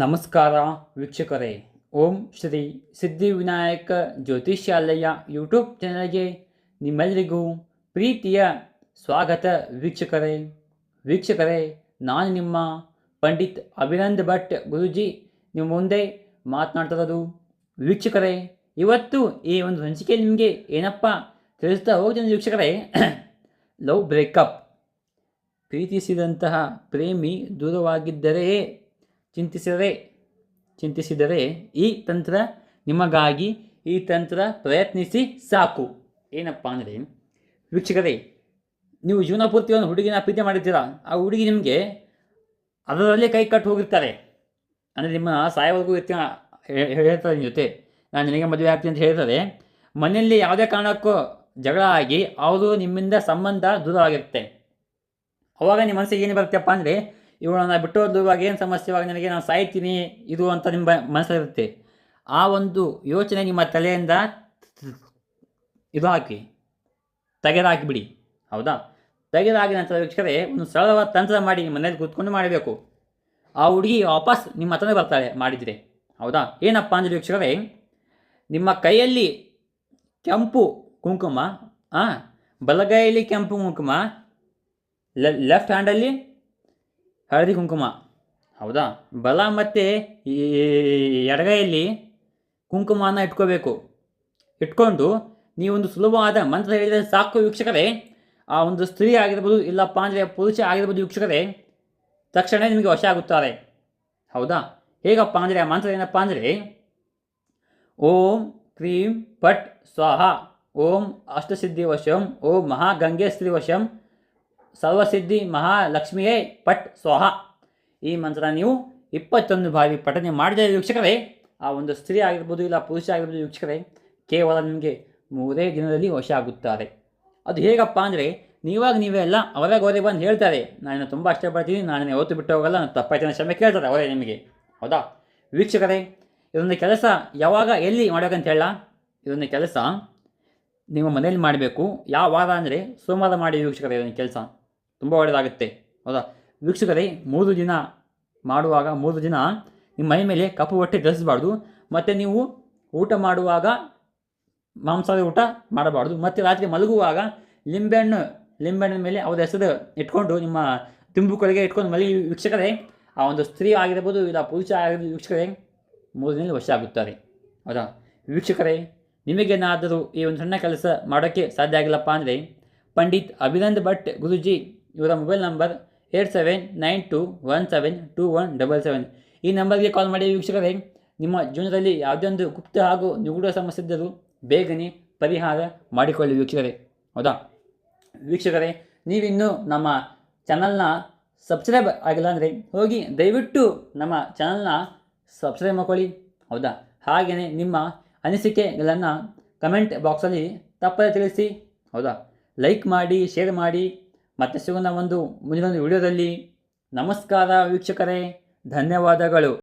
ನಮಸ್ಕಾರ ವೀಕ್ಷಕರೇ. ಓಂ ಶ್ರೀ ಸಿದ್ಧಿವಿನಾಯಕ ಜ್ಯೋತಿಷ್ಯಾಲಯ ಯೂಟ್ಯೂಬ್ ಚಾನಲ್ಗೆ ನಿಮ್ಮೆಲ್ಲರಿಗೂ ಪ್ರೀತಿಯ ಸ್ವಾಗತ ವೀಕ್ಷಕರೇ. ವೀಕ್ಷಕರೇ, ನಾನು ನಿಮ್ಮ ಪಂಡಿತ್ ಅಭಿನಂದ್ ಭಟ್ ಗುರುಜಿ. ನಿಮ್ಮ ಮುಂದೆ ಮಾತನಾಡ್ತಿರೋದು ವೀಕ್ಷಕರೇ, ಇವತ್ತು ಈ ಒಂದು ಹಂಚಿಕೆ ನಿಮಗೆ ಏನಪ್ಪ ತಿಳಿಸ್ತಾ ಹೋಗ್ತೀನಿ ವೀಕ್ಷಕರೇ. Love breakup. ಪ್ರೀತಿಸಿದಂತಹ ಪ್ರೇಮಿ ದೂರವಾಗಿದ್ದರೆ ಚಿಂತಿಸಿದರೆ ಚಿಂತಿಸಿದರೆ ಈ ತಂತ್ರ ನಿಮಗಾಗಿ, ಈ ತಂತ್ರ ಪ್ರಯತ್ನಿಸಿ ಸಾಕು. ಏನಪ್ಪ ಅಂದರೆ, ವೀಕ್ಷಕರೇ, ನೀವು ಜೀವನ ಪೂರ್ತಿ ಒಂದು ಹುಡುಗಿನ ಪ್ರೀತಿ ಮಾಡಿರ್ತೀರ? ಆ ಹುಡುಗಿ ನಿಮಗೆ ಅದರಲ್ಲೇ ಕೈ ಕಟ್ಟು ಹೋಗಿರ್ತಾರೆ. ಅಂದರೆ ನಿಮ್ಮ ಸಾಯವರೆಗೂ ಇರ್ತೀನಿ ಹೇಳ್ತಾರೆ ನಿಮ್ಮ ಜೊತೆ. ನಾನು ನಿನಗೆ ಮದುವೆ ಆಗ್ತೀನಿ ಅಂತ ಹೇಳ್ತಾರೆ. ಮನೆಯಲ್ಲಿ ಯಾವುದೇ ಕಾರಣಕ್ಕೂ ಜಗಳ ಆಗಿ ಅವರು ನಿಮ್ಮಿಂದ ಸಂಬಂಧ ದೂರ ಆಗಿರುತ್ತೆ ಅವಾಗ ನಿಮ್ಮ ಮನಸ್ಸಿಗೆ ಏನು ಬರುತ್ತೆಪ್ಪ ಅಂದರೆ ಇವಳನ್ನ ಬಿಟ್ಟು ಇವಾಗ ಏನು ಸಮಸ್ಯೆ ಇವಾಗ ನನಗೆ ನಾನು ಸಾಯ್ತೀನಿ, ಇದು ಅಂತ ನಿಮ್ಮ ಮನಸ್ಸಲ್ಲಿರುತ್ತೆ. ಆ ಒಂದು ಯೋಚನೆ ನಿಮ್ಮ ತಲೆಯಿಂದ ಇದು ಹಾಕಿ, ತೆಗೆದಾಕಿಬಿಡಿ, ಹೌದಾ? ತೆಗೆದಾಗಿ ನಂತರ ವೀಕ್ಷಕರೇ, ಒಂದು ಸರಳವಾದ ತಂತ್ರ ಮಾಡಿ ನಿಮ್ಮ ಮನೇಲಿ ಕೂತ್ಕೊಂಡು ಮಾಡಬೇಕು. ಆ ಹುಡುಗಿ ವಾಪಸ್ ನಿಮ್ಮ ಹತ್ರನೇ ಬರ್ತಾಳೆ ಮಾಡಿದರೆ, ಹೌದಾ? ಏನಪ್ಪ ಅಂದರೆ ವೀಕ್ಷಕರೇ, ನಿಮ್ಮ ಕೈಯಲ್ಲಿ ಕೆಂಪು ಕುಂಕುಮ ಹಾಂ ಬಲಗೈಯಲ್ಲಿ ಕೆಂಪು ಕುಂಕುಮ ಲೆಫ್ಟ್ ಹ್ಯಾಂಡಲ್ಲಿ ಹಳದಿ ಕುಂಕುಮ. ಹೌದಾ? ಬಲ ಮತ್ತು ಎಡಗೈಯಲ್ಲಿ ಕುಂಕುಮನ ಇಟ್ಕೋಬೇಕು. ಇಟ್ಕೊಂಡು ನೀವೊಂದು ಸುಲಭವಾದ ಮಂತ್ರ ಹೇಳಿದರೆ ಸಾಕು ವೀಕ್ಷಕರೇ. ಆ ಒಂದು ಸ್ತ್ರೀ ಆಗಿರ್ಬೋದು ಇಲ್ಲಪ್ಪ ಅಂದರೆ ಪುರುಷ ಆಗಿರ್ಬೋದು ವೀಕ್ಷಕರೇ ತಕ್ಷಣ ನಿಮಗೆ ವಶ ಆಗುತ್ತಾರೆ. ಹೌದಾ? ಹೇಗಪ್ಪ ಅಂದರೆ ಆ ಮಂತ್ರ ಏನಪ್ಪ ಅಂದರೆ, ಓಂ ಕ್ರೀಂ ಪಟ್ ಸ್ವಾಹ, ಓಂ ಅಷ್ಟಸಿದ್ಧಿ ವಶಂ ಓಂ ಮಹಾಗಂಗೆ ಸ್ತ್ರೀ ವಶಂ ಸರ್ವಸಿದ್ಧಿ ಮಹಾಲಕ್ಷ್ಮಿಯೇ ಪಟ್ ಸ್ವಹ. ಈ ಮಂತ್ರ ನೀವು ಇಪ್ಪತ್ತೊಂದು ಬಾರಿ ಪಠನೆ ಮಾಡಿದ ವೀಕ್ಷಕರೇ, ಆ ಒಂದು ಸ್ತ್ರೀ ಆಗಿರ್ಬೋದು ಇಲ್ಲ ಪುರುಷ ಆಗಿರ್ಬೋದು ವೀಕ್ಷಕರೇ, ಕೇವಲ ನಿಮಗೆ ಮೂರೇ ದಿನದಲ್ಲಿ ವಶ ಆಗುತ್ತಾರೆ. ಅದು ಹೇಗಪ್ಪ ಅಂದರೆ, ನೀವಾಗ ನೀವೇ ಎಲ್ಲ ಅವರೇ ಅವರೇ ಬಂದು ಹೇಳ್ತಾರೆ ನಾನು ತುಂಬ ಇಷ್ಟಪಡ್ತೀನಿ ನಾನು ಯಾವತ್ತು ಬಿಟ್ಟು ಹೋಗಲ್ಲ ನಾನು ತಪ್ಪಾಯ್ತು ಕ್ಷಮೆ ಕೇಳ್ತಾರೆ ಅವರೇ ನಿಮಗೆ. ಹೌದಾ? ವೀಕ್ಷಕರೇ, ಇದೊಂದು ಕೆಲಸ ಯಾವಾಗ ಎಲ್ಲಿ ಮಾಡಬೇಕಂತ ಹೇಳ. ಇದೊಂದು ಕೆಲಸ ನಿಮ್ಮ ಮನೆಯಲ್ಲಿ ಮಾಡಬೇಕು. ಯಾವ ವಾರ ಅಂದರೆ ಸೋಮವಾರ ಮಾಡಿ ವೀಕ್ಷಕರೇ ಇದೊಂದು ಕೆಲಸ. ತುಂಬ ಒಳ್ಳೆಯದಾಗುತ್ತೆ ಹೌದಾ? ವೀಕ್ಷಕರೇ, ಮೂರು ದಿನ ಮಾಡುವಾಗ, ಮೂರು ದಿನ ನಿಮ್ಮ ಮೈ ಮೇಲೆ ಕಪ್ಪು ಹೊಟ್ಟೆ ಧರಿಸಬಾರ್ದು, ಮತ್ತು ನೀವು ಊಟ ಮಾಡುವಾಗ ಮಾಂಸದ ಊಟ ಮಾಡಬಾರ್ದು, ಮತ್ತು ರಾತ್ರಿ ಮಲಗುವಾಗ ಲಿಂಬೆಹಣ್ಣು, ಲಿಂಬೆಹಣ್ಣಿನ ಮೇಲೆ ಅವ್ರ ಹೆಸರು ಇಟ್ಕೊಂಡು ನಿಮ್ಮ ತುಂಬುಕೊಳಗೆ ಇಟ್ಕೊಂಡು ಮಲಗಿ. ವೀಕ್ಷಕರೇ, ಆ ಒಂದು ಸ್ತ್ರೀ ಆಗಿರ್ಬೋದು, ಇಲ್ಲ ಪುರುಷ ಆಗಿರ್ಬೋದು, ವೀಕ್ಷಕರೇ, ಮೂರು ದಿನ ವಶ ಆಗುತ್ತಾರೆ. ಹೌದಾ? ವೀಕ್ಷಕರೇ, ನಿಮಗೇನಾದರೂ ಈ ಒಂದು ಸಣ್ಣ ಕೆಲಸ ಮಾಡೋಕ್ಕೆ ಸಾಧ್ಯ ಆಗಿಲ್ಲಪ್ಪ ಅಂದರೆ, ಪಂಡಿತ್ ಅಭಿನಂದ್ ಭಟ್ ಗುರುಜಿ ಇವರ mobile number eight seven nine two one seven two one double seven. ಈ ನಂಬರ್ಗೆ ಕಾಲ್ ಮಾಡಿ ವೀಕ್ಷಕರೇ, ನಿಮ್ಮ ಜೀವನದಲ್ಲಿ ಯಾವುದೇ ಒಂದು ಗುಪ್ತ ಹಾಗೂ ನಿಗೂಢ ಸಮಸ್ಯೆ ಇದ್ದರೂ ಬೇಗನೆ ಪರಿಹಾರ ಮಾಡಿಕೊಳ್ಳಿ ವೀಕ್ಷಕರೇ. ಹೌದಾ? ವೀಕ್ಷಕರೇ, ನೀವಿನ್ನೂ ನಮ್ಮ ಚಾನಲ್ನ ಸಬ್ಸ್ಕ್ರೈಬ್ ಆಗಿಲ್ಲ ಅಂದರೆ ಹೋಗಿ ದಯವಿಟ್ಟು ನಮ್ಮ ಚಾನಲ್ನ ಸಬ್ಸ್ಕ್ರೈಬ್ ಮಾಡ್ಕೊಳ್ಳಿ. ಹೌದಾ? ಹಾಗೆಯೇ ನಿಮ್ಮ ಅನಿಸಿಕೆಗಳನ್ನು ಕಮೆಂಟ್ ಬಾಕ್ಸಲ್ಲಿ ತಪ್ಪದೆ ತಿಳಿಸಿ. ಹೌದಾ? ಲೈಕ್ ಮಾಡಿ, ಶೇರ್ ಮಾಡಿ ಮತ್ತೆ ಸಿಗೋಣ ಒಂದು ಮುಂದಿನ ವಿಡಿಯೋದಲ್ಲಿ. ನಮಸ್ಕಾರ ವೀಕ್ಷಕರೇ ಧನ್ಯವಾದಗಳು.